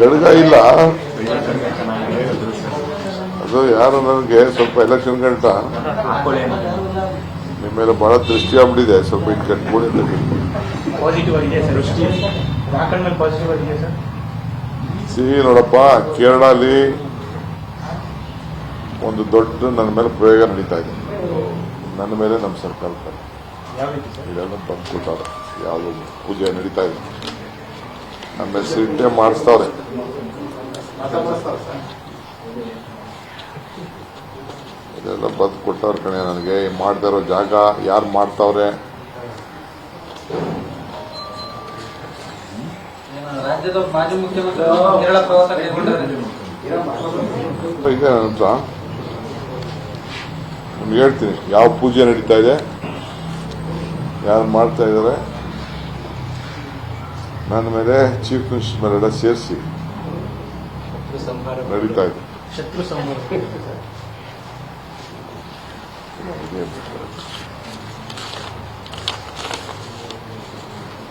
ಗಡ್ಗ ಇಲ್ಲ. ಅದು ಯಾರು ನನಗೆ ಸ್ವಲ್ಪ ಎಲೆಕ್ಷನ್ ಗಂಟ. ನಿಮ್ಮ ಮೇಲೆ ಬಹಳ ದೃಷ್ಟಿ ಆಗ್ಬಿಟ್ಟಿದೆ ಸ್ವಲ್ಪ ಇದು ಕಟ್ಕೊಳ್ಳಿ ಅಂತ ಪಾಸಿಟಿವ್ ಆಗಿದೆ ಸರ್ ದೃಷ್ಟಿ ಪಾಸಿಟಿವ್ ಆಗಿದೆ ಸರ್. ಸಿ ನೋಡಪ್ಪ ಕೇರಳಲ್ಲಿ ಒಂದು ದೊಡ್ಡ ನನ್ನ ಮೇಲೆ ಪ್ರಯೋಗ ನಡೀತಾ ಇದೆ. ನನ್ನ ಮೇಲೆ ನಮ್ಮ ಸರ್ಕಾರ ಇದೆಲ್ಲ ತಂದ್ಕೊಟ್ಟಾರೆ ಯಾವುದು ಪೂಜೆ ನಡೀತಾ ಇದೆ. ನಮ್ಮ ಹೆಸರಿಟ್ಟೆ ಮಾಡಿಸ್ತಾವ್ರೆ ಇದೆಲ್ಲ ಬದ್ ಕೊಟ್ಟವ್ರ ಕಣೆ ನನಗೆ. ಮಾಡ್ತಾ ಇರೋ ಜಾಗ ಯಾರು ಮಾಡ್ತಾವ್ರೆ? ಮಾಜಿ ಮುಖ್ಯಮಂತ್ರಿ ಕೇರಳ ಪ್ರವಾಸ ಅಂತ ಹೇಳ್ತೀನಿ. ಯಾವ ಪೂಜೆ ನಡೀತಾ ಇದೆ? ಯಾರು ಮಾಡ್ತಾ ಇದ್ದಾರೆ ನನ್ನ ಮೇಲೆ ಚೀಫ್ ಮಿನಿಸ್ಟರ್ ಮೇಲೆಲ್ಲ ಸೇರಿಸಿ ನಡೀತಾ ಇದೆ ಶತ್ರು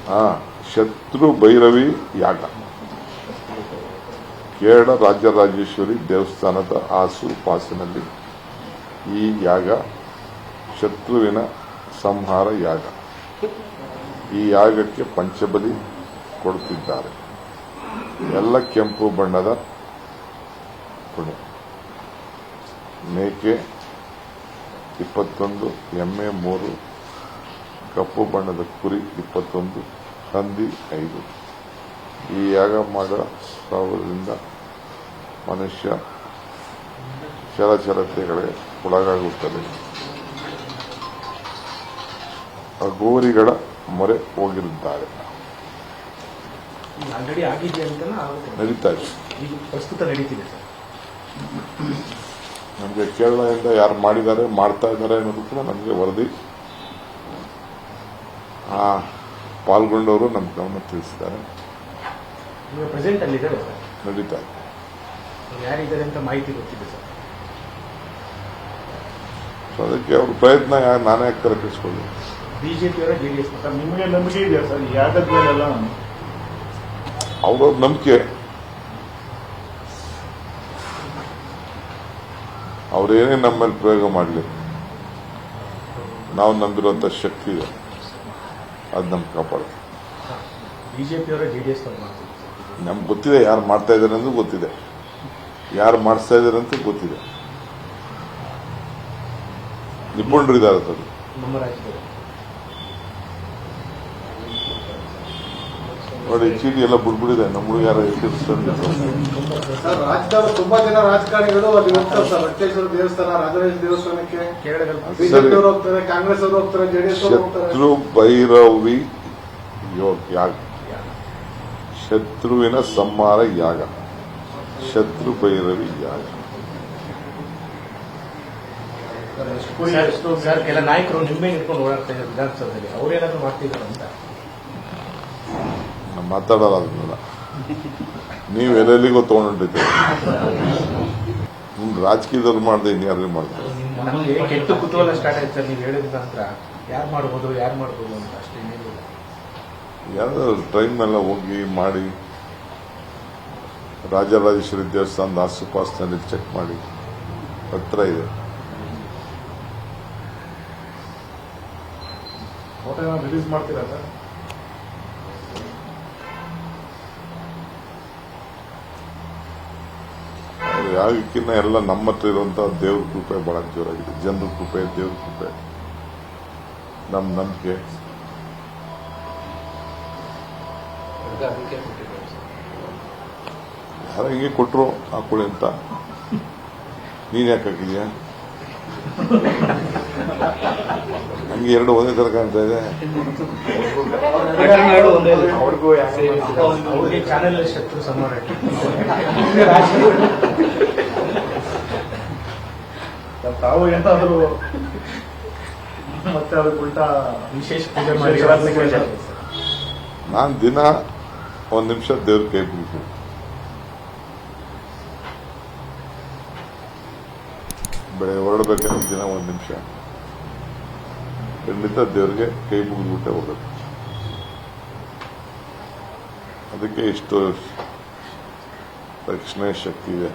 ಹಾ ಶತ್ರು ಭೈರವಿ ಯಾಗ ಕೇರಳ ರಾಜ್ಯ ರಾಜೇಶ್ವರಿ ದೇವಸ್ಥಾನದ ಆಸು ಪಾಸಿನಲ್ಲಿ ಈ ಯಾಗ ಶತ್ರುವಿನ ಸಂಹಾರ ಯಾಗ ಈ ಯಾಗಕ್ಕೆ ಪಂಚಬಲಿ ಕೊಡುತ್ತಿದ್ದಾರೆ. ಎಲ್ಲ ಕೆಂಪು ಬಣ್ಣದ ಪುಣೆ ಮೇಕೆ ಇಪ್ಪತ್ತೊಂದು, ಎಮ್ಮೆ ಮೂರು, ಕಪ್ಪು ಬಣ್ಣದ ಕುರಿ ಇಪ್ಪತ್ತೊಂದು, ಹಂದಿ ಐದು. ಈ ಯಾಗ ಮಾಡೋ ಸಾವಿರದಿಂದ ಮನುಷ್ಯ ಚಲಚಲತೆಗಳೇ ಒಳಗಾಗುತ್ತದೆ. ಗೋರಿಗಳ ಮೊರೆ ಹೋಗಿರುತ್ತಾರೆ. ಆಲ್ರೆಡಿ ಆಗಿದೆ ಅಂತ ನಡೀತಾ ಇದೆ. ಈಗ ಪ್ರಸ್ತುತ ನಡೀತಿದೆ ಸರ್. ನಮಗೆ ಕೇರಳದಿಂದ ಯಾರು ಮಾಡಿದ್ದಾರೆ ಮಾಡ್ತಾ ಇದ್ದಾರೆ ಅನ್ನೋದು ಕೂಡ ನಮಗೆ ವರದಿ. ಆ ಪಾಲ್ಗೊಂಡವರು ನಮ್ಮ ಗಮನ ತಿಳಿಸಿದ್ದಾರೆ. ಪ್ರೆಸೆಂಟ್ ಅಲ್ಲಿ ಇದ್ದಾರೆ ಸರ್. ನಡೀತಾ ಇದೆ. ಯಾರಿದ್ದಾರೆ ಅಂತ ಮಾಹಿತಿ ಗೊತ್ತಿದೆ ಸರ್. ಸೊ ಅದಕ್ಕೆ ಅವ್ರ ಪ್ರಯತ್ನ ನಾನೇ ಕಲ್ಪಿಸ್ಕೊಳ್ಳಿ ಬಿಜೆಪಿಯವರ ಜೆಡಿಎಸ್ ನಿಮಗೆ ನಂಬಿಕೆ ಇದೆಯಾ ಸರ್? ಯಾಗದ ಮೇಲೆಲ್ಲ ಅವ್ರವ್ರ ನಂಬಿಕೆ. ಅವ್ರೇನೇ ನಮ್ಮಲ್ಲಿ ಪ್ರಯೋಗ ಮಾಡಲಿ ನಾವು ನಂಬಿರುವಂತ ಶಕ್ತಿ ಇದೆ. ಅದು ನಮ್ಗೆ ಕಾಪಾಡುತ್ತೆ ಮಾಡ್ತಿದ್ದಾರೆ. ನಮ್ಗೆ ಗೊತ್ತಿದೆ ಯಾರು ಮಾಡ್ತಾ ಇದ್ದಾರೆ ಅಂತ ಗೊತ್ತಿದೆ. ಯಾರು ಮಾಡಿಸ್ತಾ ಇದ್ದಾರೆ ಅಂತ ಗೊತ್ತಿದೆ. ನಿಪುಣರಿದ್ದಾರೆ ಅದು ನಮ್ಮ ರಾಜ್ಯದಲ್ಲಿ ನೋಡಿ ಚೀಟಿ ಎಲ್ಲ ಬಿಡ್ಬಿಡಿದೆ ನಮ್ಮ ಹುಡುಗ ಯಾರು ಎತ್ತಿರಿಸ್ಕೊಂಡು ಸರ್ ರಾಜ್ಯದ ತುಂಬಾ ಜನ ರಾಜಕಾರಣಿಗಳು ಅಲ್ಲಿ ಹೋಗ್ತಾರೆ ಸರ್. ವೆಂಕಟೇಶ್ವರ ದೇವಸ್ಥಾನ ರಾಘವೇಶ್ವರ ದೇವಸ್ಥಾನಕ್ಕೆ. ಕೇರಳದಲ್ಲಿ ಬಿಜೆಪಿ ಅವರು ಹೋಗ್ತಾರೆ ಕಾಂಗ್ರೆಸ್ ಅವರು ಹೋಗ್ತಾರೆ ಜೆಡಿಎಸ್ ಅವರು ಶತ್ರು ಭೈರವಿ ಯೋಗ ಯಾಗ. ಶತ್ರುವಿನ ಸಂಹಾರ ಯಾಗ. ಶತ್ರು ಭೈರವಿ ಯಾಗ. ಸರ್, ಸರ್ ಕೆಲ ನಾಯಕರು ನಿಂಬೆ ಇಟ್ಕೊಂಡು ಓಡಾಡ್ತಾ ಇದ್ದಾರೆ ವಿಧಾನಸೌಧದಲ್ಲಿ. ಅವ್ರೇನಾದ್ರು ಮಾಡ್ತಿದ್ದಾರೆ ಅಂತ ನಾನು ಮಾತಾಡಲ್ಲ ಅದನ್ನೆಲ್ಲ ನೀವು ಎಲ್ಲೆಲ್ಲಿಗೋ ತಗೊಂಡಿದ್ದೀರಿ. ನಿಮ್ ರಾಜಕೀಯದಲ್ಲಿ ಮಾಡಿದೆ ಇನ್ಯಾರು ಮಾಡ್ತಾರೆ? ಕೆಟ್ಟ ಕುತೂಹಲ ಸ್ಟಾರ್ಟ್ ಆಯ್ತು ಸರ್ ನೀವು ಹೇಳಿದ ನಂತರ ಯಾರು ಮಾಡ್ಬೋದು ಯಾರು ಮಾಡ್ಬೋದು ಅಂತ ಅಷ್ಟೇ ಏನಿಲ್ಲ ಯಾವ್ದಾದ್ರು ಟ್ರೈನ್ ಮೇಲೆ ಹೋಗಿ ಮಾಡಿ ರಾಜರಾಜೇಶ್ವರಿ ದೇವಸ್ಥಾನದ ಆಸುಪಾಸಿನಲ್ಲಿ ಚೆಕ್ ಮಾಡಿ ಹತ್ರ ಇದೆ. ರಿಲೀಸ್ ಮಾಡ್ತೀರಾ ಸರ್? ಯಾಗಕ್ಕಿನ್ನ ಎಲ್ಲ ನಮ್ಮ ಹತ್ರ ಇರುವಂತಹ ದೇವ್ರ ಕೃಪೆ ಬಹಳ ಜೋರಾಗಿದೆ. ಜನರ ಕೃಪೆ ದೇವ್ರ ಕೃಪೆ. ನಮ್ಮ ನಂಬಿಕೆ. ಅದಕ್ಕೆ ಕೊಟ್ರು ಆ ಕುಳಿ ಹಿಂಗೆ ಕೊಟ್ರು ಹಾಕೊಳ್ಳಿ ಅಂತ? ನೀನ್ ಯಾಕೆ ಹಾಕಿದ್ಯಾ? ನಂಗೆ ಎರಡು ಒಂದೇ ತರ ಕಾಣ್ತಾ ಇದೆ. ಅವ್ರಿಗೂ ಚಾನಲ್ ಚಾನೆಲ್ ಶತ್ರು ತಾವು ಏನಾದರೂ ಮತ್ತೆ ಅದಕ್ಕೆ ಉಲ್ಟಾ ವಿಶೇಷ ಪೂಜೆ. ಮಾಡಿ ನಾನು ದಿನ ಒಂದ್ ನಿಮಿಷ ದೇವ್ರ ಕೈ ಬಿಡ್ತೀನಿ ಬೆಳೆ ಹೊರಡ್ಬೇಕಾದ್ರೆ ದಿನ ಒಂದ್ ನಿಮಿಷ. ಖಂಡಿತ ದೇವ್ರಿಗೆ ಕೈ ಮುಗಿದ್ಬಿಟ್ಟೆ ಹೋಗೋದು ಅದಕ್ಕೆ ಇಷ್ಟು ರಕ್ಷಣೆ ಶಕ್ತಿ ಇದೆ.